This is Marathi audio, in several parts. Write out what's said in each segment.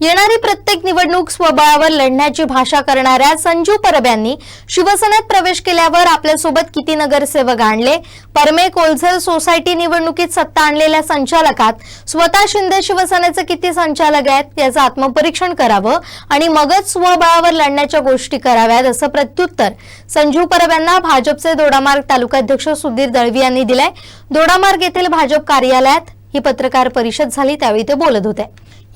येणारी प्रत्येक निवडणूक स्वबळावर लढण्याची भाषा करणाऱ्या संजू परब यांनी शिवसेनेत प्रवेश केल्यावर आपल्यासोबत किती नगरसेवक आणले? परमे कोलझर सोसायटी निवडणुकीत सत्ता आणलेल्या संचालकात स्वतः शिंदे शिवसेनेचे किती संचालक आहेत याचं आत्मपरीक्षण करावं आणि मगच स्वबळावर लढण्याच्या गोष्टी कराव्यात असं प्रत्युत्तर संजू परब यांना भाजपचे दोडामार्ग तालुकाध्यक्ष सुधीर दळवी यांनी दिलंय. दोडामार्ग येथील भाजप कार्यालयात ही पत्रकार परिषद झाली त्यावेळी ते बोलत होते.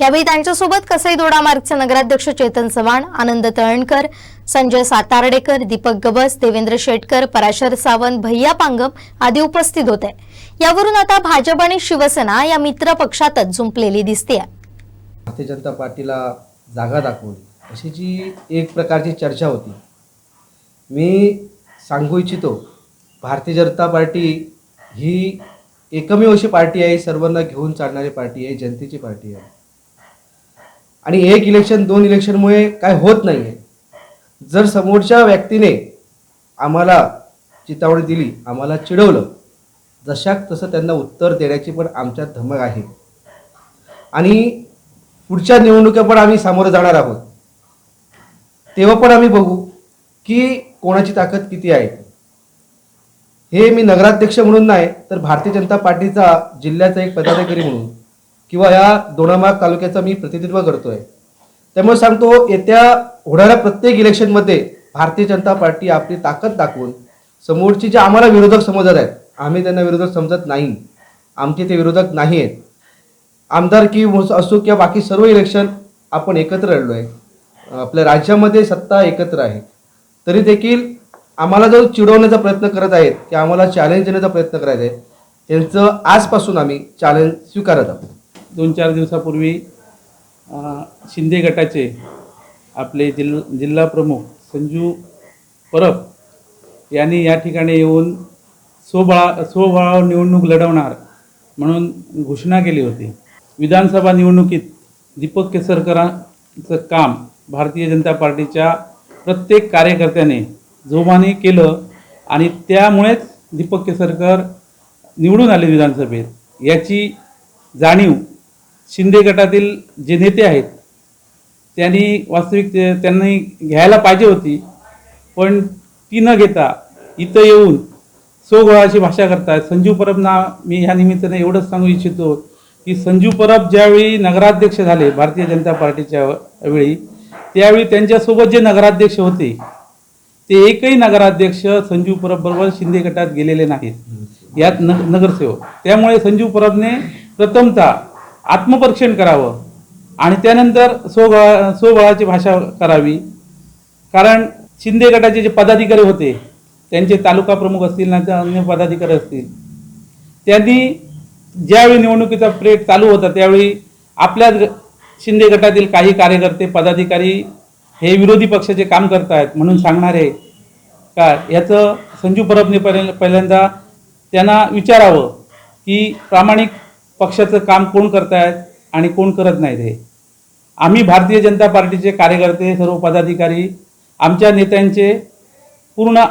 यावेळी त्यांच्यासोबत कसई दोडामार्गचे नगराध्यक्ष चेतन चव्हाण आनंद तळणकर संजय सातार्डेकर दीपक गबस देवेंद्र शेटकर पराशर सावंत भैया पांगम आदी उपस्थित होते. यावरून आता भाजप आणि शिवसेना या मित्र पक्षातच जुंपलेली दिसते. भारतीय जनता पार्टीला जागा दाखवली अशी जी एक प्रकारची चर्चा होती मी सांगू इच्छितो भारतीय जनता पार्टी ही एकमेव अशी पार्टी आहे सर्वांना घेऊन चालणारी पार्टी आहे जनतेची पार्टी आहे. आणि एक इलेक्शन दोन इलेक्शनमुळे काय होत नाही आहे जर समोरच्या व्यक्तीने आम्हाला चितावणी दिली आम्हाला चिडवलं जशाक तसं त्यांना उत्तर देण्याची पण आमच्यात धमक आहे. आणि पुढच्या निवडणुका पण आम्ही सामोरं जाणार आहोत. तेव्हा पण आम्ही बघू की कोणाची ताकद किती आहे. हे मी नगराध्यक्ष म्हणून नाही तर भारतीय जनता पार्टीचा जिल्ह्याचा एक पदाधिकारी म्हणून किंवा या दोडामार्ग तालुक्याचं मी प्रतिनिधित्व करतोय. त्यामुळे सांगतो येत्या होणाऱ्या प्रत्येक इलेक्शनमध्ये भारतीय जनता पार्टी आपली ताकद दाखवून समोरची जे आम्हाला विरोधक समजत आहेत आम्ही त्यांना विरोधक समजत नाही. आमचे ते विरोधक नाही आहेत आमदारकी असो किंवा बाकी सर्व इलेक्शन आपण एकत्र लढलो आहे आपल्या राज्यामध्ये सत्ता एकत्र आहे. तरी देखील आम्हाला जो चिडवण्याचा प्रयत्न करत आहेत की आम्हाला चॅलेंज देण्याचा प्रयत्न करायचा आहे त्यांचं आजपासून आम्ही चॅलेंज स्वीकारत आहोत. दोन चार दिवसापूर्वी शिंदे गटाचे आपले जिल जिल्हा प्रमुख संजू परब यांनी या ठिकाणी येऊन स्वबळा स्वबळावर निवडणूक लढवणार म्हणून घोषणा केली होती. विधानसभा निवडणुकीत दीपक केसरकरांचं काम भारतीय जनता पार्टीच्या प्रत्येक कार्यकर्त्याने जोमाने केलं आणि त्यामुळेच दीपक केसरकर निवडून आले विधानसभेत. याची जाणीव शिंदे गटातील जे नेते आहेत त्यांनी वास्तविक ते- त्यांनी घ्यायला पाहिजे होती पण ती न घेता इथं येऊन स्वगोळाची भाषा करतात परब ना मी ह्या निमित्ताने एवढंच सांगू इच्छितो की संजू परब ज्यावेळी नगराध्यक्ष झाले भारतीय जनता पार्टीच्या वेळी त्यावेळी त्यांच्यासोबत जे नगराध्यक्ष होते ते एकही नगराध्यक्ष संजू परब बरोबर शिंदे गटात गेलेले नाहीत. यात न नगरसेवक. त्यामुळे संजीव परबने प्रथमतः आत्मपरीक्षण करावं. आणि त्यानंतर स्वबळा स्वबळाची भाषा करावी. कारण शिंदे गटाचे जे पदाधिकारी होते त्यांचे तालुका प्रमुख असतील ना तर अन्य पदाधिकारी असतील त्यांनी ज्यावेळी निवडणुकीचा प्रेट चालू होता त्यावेळी आपल्याच शिंदे गटातील काही कार्यकर्ते पदाधिकारी हे विरोधी पक्षाचे काम करतायत म्हणून सांगणारे का? याचं संजू परबने पहिल्यांदा त्यांना विचारावं की प्रामाणिक पक्षाचं काम कोण करतायत आणि कोण करत नाहीत हे? आम्ही भारतीय जनता पार्टीचे कार्यकर्ते सर्व पदाधिकारी आमच्या नेत्यांचे पूर्ण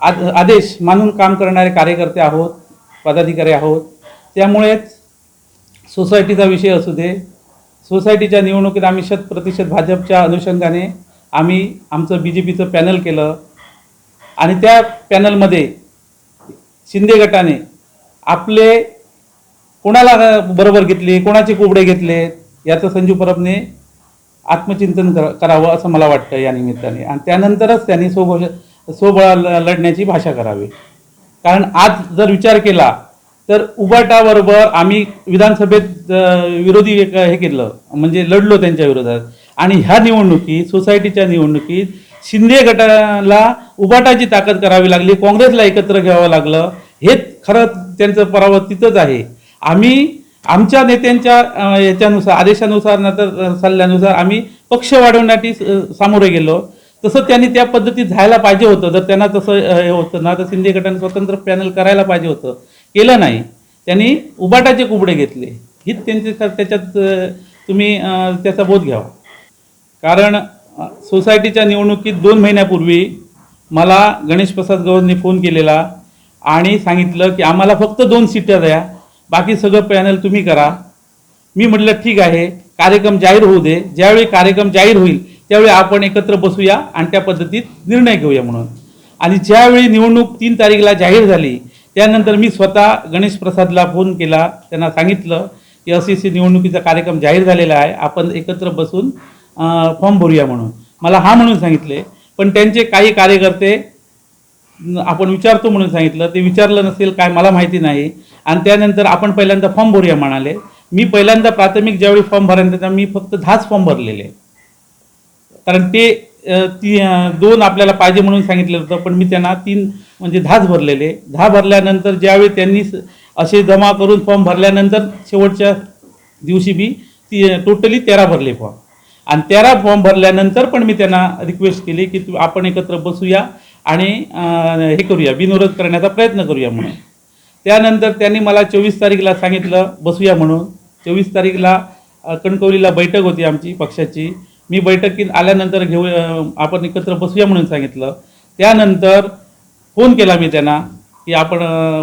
आद आदेश मानून काम करणारे कार्यकर्ते आहोत पदाधिकारी आहोत. त्यामुळेच सोसायटीचा विषय असू दे सोसायटीच्या निवडणुकीत आम्ही शत प्रतिशत भाजपच्या अनुषंगाने आम्ही आमचं बी जे पीचं पॅनल केलं आणि त्या पॅनलमध्ये शिंदे गटाने आपले कोणाला बरोबर घेतले कोणाचे कोबडे घेतले याचं संजू परबने आत्मचिंतन कर- करावं असं मला वाटतं या निमित्ताने. आणि त्यानंतरच त्यांनी स्वबळ स्वबळा ल- लढण्याची भाषा करावी. कारण आज जर विचार केला तर उबाटाबरोबर आम्ही विधानसभेत विरोधी एक हे केलं म्हणजे लढलो त्यांच्या विरोधात. आणि ह्या निवडणुकीत सोसायटीच्या निवडणुकीत शिंदे गटाला उबाटाची ताकद करावी लागली काँग्रेसला एकत्र घ्यावं लागलं हेच खरं त्यांचं परावर्तितच तिथंच आहे. आम्ही आमच्या नेत्यांच्या याच्यानुसार आदेशानुसार नंतर सल्ल्यानुसार आम्ही पक्ष वाढवण्यासाठी सामोरे गेलो. तसं त्यांनी त्या पद्धतीत जायला पाहिजे होतं. जर त्यांना तसं हे होतं ना तर शिंदे गटाने स्वतंत्र पॅनल करायला पाहिजे होतं. केलं नाही. त्यांनी उबाटाचे कुबडे घेतले. हीच त्यांचे त्याच्यात तुम्ही त्याचा बोध घ्यावा कारण सोसायटीच्या निवडणुकीत दोन महिन्यापूर्वी मला गणेश प्रसाद गौरनी फोन केलेला आणि सांगितलं की आम्हाला फक्त दोन सीटं द्या. बाकी सगळं पॅनल तुम्ही करा. मी म्हटलं ठीक आहे कार्यक्रम जाहीर होऊ दे. ज्यावेळी कार्यक्रम जाहीर होईल त्यावेळी आपण एकत्र बसूया आणि त्या पद्धतीत निर्णय घेऊया म्हणून. आणि ज्यावेळी निवडणूक तीन तारीखला जाहीर झाली त्यानंतर मी स्वतः गणेश प्रसादला फोन केला. त्यांना सांगितलं की अशी असे निवडणुकीचा कार्यक्रम जाहीर झालेला आहे. आपण एकत्र बसून फॉर्म भरूया म्हणून. मला हा म्हणून सांगितले. पण त्यांचे काही कार्यकर्ते आपण विचारतो म्हणून सांगितलं. ते विचारलं नसेल काय मला माहिती नाही. आणि त्यानंतर आपण पहिल्यांदा फॉर्म भरूया म्हणाले. मी पहिल्यांदा प्राथमिक ज्यावेळी फॉर्म भरायला त्याचा मी फक्त दहाच फॉर्म भरलेले. कारण ते ती दोन आपल्याला पाहिजे म्हणून सांगितलं होतं पण मी त्यांना तीन म्हणजे दहाच भरलेले. दहा भरल्यानंतर ज्यावेळी त्यांनी स- असे जमा करून फॉर्म भरल्यानंतर शेवटच्या दिवशी मी ती टोटली तेरा भरले फॉर्म. आणि तेरा फॉर्म भरल्यानंतर पण मी त्यांना रिक्वेस्ट केली की आपण एकत्र बसूया. आणि हे करूया बिनविरोध करण्याचा प्रयत्न करूया म्हणून. त्यानंतर त्यांनी मला चोवीस तारीखला सांगितलं बसूया म्हणून. चोवीस तारीखला कणकवलीला बैठक होती आमची पक्षाची. मी बैठकीत आल्यानंतर घेऊ आपण एकत्र बसूया म्हणून सांगितलं. त्यानंतर फोन केला मी त्यांना की आपण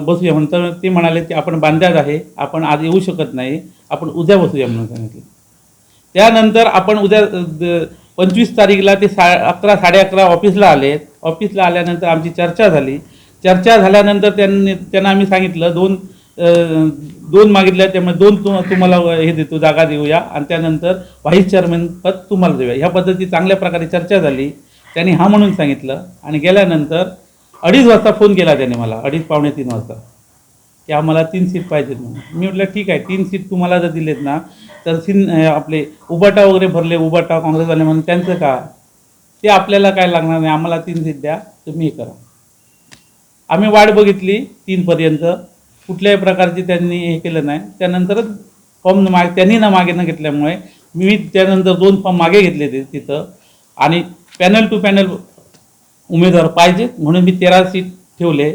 बसूया म्हणून. तर ते म्हणाले की आपण बांध्यात आहे आपण आज येऊ शकत नाही आपण उद्या बसूया म्हणून सांगितलं. त्यानंतर आपण उद्या पंचवीस तारीखला ते सा अकरा साडे अकरा ऑफिसला आले. ऑफिसला आल्यानंतर आमची चर्चा झाली. चर्चा झाल्यानंतर त्यांनी त्यांना आम्ही सांगितलं दोन दोन मागितल्या त्यामुळे दोन तु तुम्हाला हे देतो जागा देऊया. आणि त्यानंतर व्हाईस चेअरमॅन पद तुम्हाला देऊया. ह्या पद्धती चांगल्या प्रकारे चर्चा झाली. त्यांनी हा म्हणून सांगितलं. आणि गेल्यानंतर अडीच वाजता फोन केला त्याने मला. अडीच पावणे तीन वाजता. की आम्हाला तीन सीट पाहिजेत म्हणून. मी म्हटलं ठीक आहे तीन सीट तुम्हाला जर दिलेत ना तर सिन आपले उबाटा वगैरे भरले उबाटा काँग्रेसवाले म्हणून त्यांचं का ते आपल्याला काय लागणार नाही आम्हाला तीन सीट द्या तुम्ही हे करा. आम्ही वाट बघितली तीनपर्यंत कुठल्याही प्रकारची त्यांनी हे केलं नाही. त्यानंतरच फॉर्म माग त्यांनी ना मागे न घेतल्यामुळे मी त्यानंतर दोन फॉर्म मागे घेतले ते तिथं. आणि पॅनल टू पॅनल उमेदवार पाहिजेत म्हणून मी तेरा सीट ठेवले.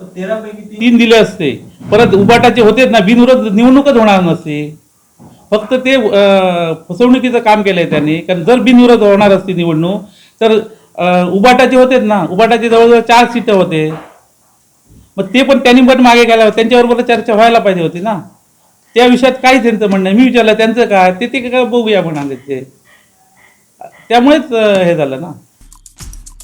तीन दिले असते. परत उबाटाचे होतेच ना बिनविरोध निवडणूकच होणार नसते. फक्त ते फसवणुकीचं काम केलंय त्यांनी. कारण जर बिनविरोध होणार असते निवडणूक तर उबाटाचे होतेच ना उबाटाचे जवळजवळ चार सीट होते. मग ते पण त्यांनी पण मागे गेल्या त्यांच्याबरोबर चर्चा व्हायला पाहिजे होती ना. त्या विषयात काय त्यांचं म्हणणं मी विचारलं त्यांचं काय? ते ते काय बघूया म्हणाले ते. त्यामुळेच हे झालं ना.